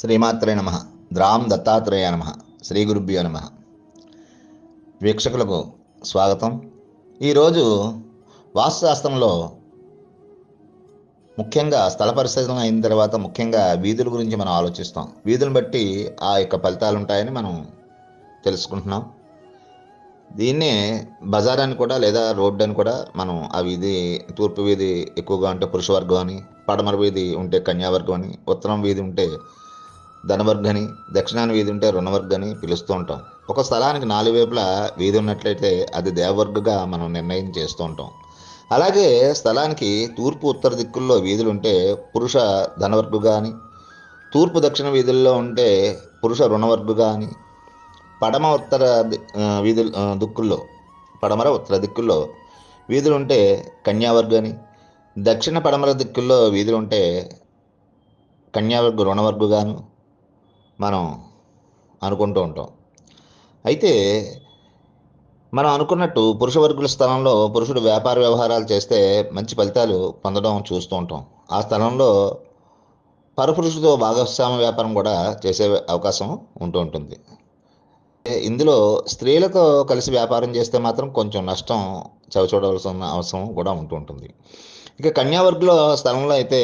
శ్రీమాత్రే నమ. ద్రాం దత్తాత్రేయ నమ. శ్రీ గురుభ్యో నమ. వీక్షకులకు స్వాగతం. ఈరోజు వాస్తుశాస్త్రంలో ముఖ్యంగా స్థల పరిశోధన అయిన తర్వాత ముఖ్యంగా వీధుల గురించి మనం ఆలోచిస్తాం. వీధులను బట్టి ఆ యొక్క ఫలితాలు ఉంటాయని మనం తెలుసుకుంటున్నాం. దీన్నే బజార్ అని కూడా లేదా రోడ్డు అని కూడా మనం ఆ వీధి తూర్పు వీధి ఎక్కువగా ఉంటే పురుష వర్గం అని పడమర వీధి ఉంటే కన్యావర్గం అని ఉత్తరం వీధి ఉంటే ధనవర్గని దక్షిణాన వీధి ఉంటే రుణవర్గని పిలుస్తూ ఉంటాం. ఒక స్థలానికి నాలుగు వైపులా వీధి ఉన్నట్లయితే అది దేవవర్గగా మనం నిర్ణయం చేస్తూ ఉంటాం. అలాగే స్థలానికి తూర్పు ఉత్తర దిక్కుల్లో వీధులు ఉంటే పురుష ధనవర్గుగా అని తూర్పు దక్షిణ వీధుల్లో ఉంటే పురుష రుణవర్గుగా అని పడమ ఉత్తర వీధు దిక్కుల్లో పడమర ఉత్తర దిక్కుల్లో వీధులు ఉంటే కన్యావర్గని దక్షిణ పడమర దిక్కుల్లో వీధులు ఉంటే కన్యావర్గ రుణవర్గుగాను మనం అనుకుంటూ ఉంటాం. అయితే మనం అనుకున్నట్టు పురుష వర్గుల స్థలంలో పురుషుడు వ్యాపార వ్యవహారాలు చేస్తే మంచి ఫలితాలు పొందడం చూస్తూ ఉంటాం. ఆ స్థలంలో పరపురుషుడితో భాగస్వామ్య వ్యాపారం కూడా చేసే అవకాశం ఉంటూ ఉంటుంది. ఇందులో స్త్రీలతో కలిసి వ్యాపారం చేస్తే మాత్రం కొంచెం నష్టం చవిచూడవలసిన అవసరం కూడా ఉంటూ ఉంటుంది. ఇక కన్యావర్గుల స్థలంలో అయితే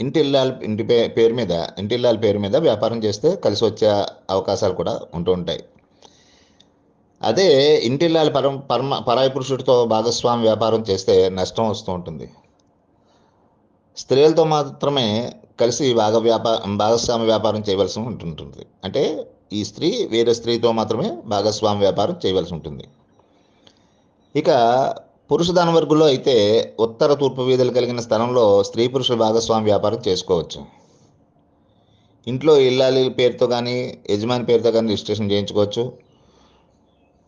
ఇంటి ఇల్లాల ఇంటి పే పేరు మీద ఇంటి ఇల్లాల పేరు మీద వ్యాపారం చేస్తే కలిసి వచ్చే అవకాశాలు కూడా ఉంటూ ఉంటాయి. అదే ఇంటి ఇల్లాల పరం పరమ పరాయి పురుషుడితో భాగస్వామి వ్యాపారం చేస్తే నష్టం వస్తూ ఉంటుంది. స్త్రీలతో మాత్రమే కలిసి భాగ వ్యాపార భాగస్వామి వ్యాపారం చేయవలసి ఉంటుంటుంది. అంటే ఈ స్త్రీ వేరే స్త్రీతో మాత్రమే భాగస్వామి వ్యాపారం చేయవలసి ఉంటుంది. ఇక పురుష వర్గులో అయితే ఉత్తర తూర్పు వీధులు కలిగిన స్థలంలో స్త్రీ పురుషుల భాగస్వామి వ్యాపారం చేసుకోవచ్చు. ఇంట్లో ఇల్లాలి పేరుతో కానీ యజమాని పేరుతో కానీ రిజిస్ట్రేషన్ చేయించుకోవచ్చు.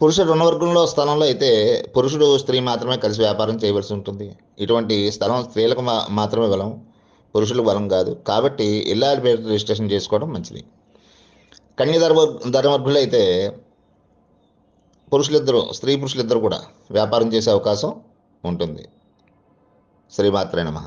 పురుష రుణవర్గంలో స్థలంలో అయితే పురుషుడు స్త్రీ మాత్రమే కలిసి వ్యాపారం చేయవలసి ఉంటుంది. ఇటువంటి స్థలం స్త్రీలకు మా మాత్రమే బలం పురుషులకు బలం కాదు. కాబట్టి ఇల్లాలి పేరుతో రిజిస్ట్రేషన్ చేసుకోవడం మంచిది. కన్య ధర్మ ధర్మవర్గులు అయితే పురుషులిద్దరూ స్త్రీ పురుషులిద్దరూ కూడా వ్యాపారం చేసే అవకాశం ఉంటుంది. శ్రీమాత్రే నమ.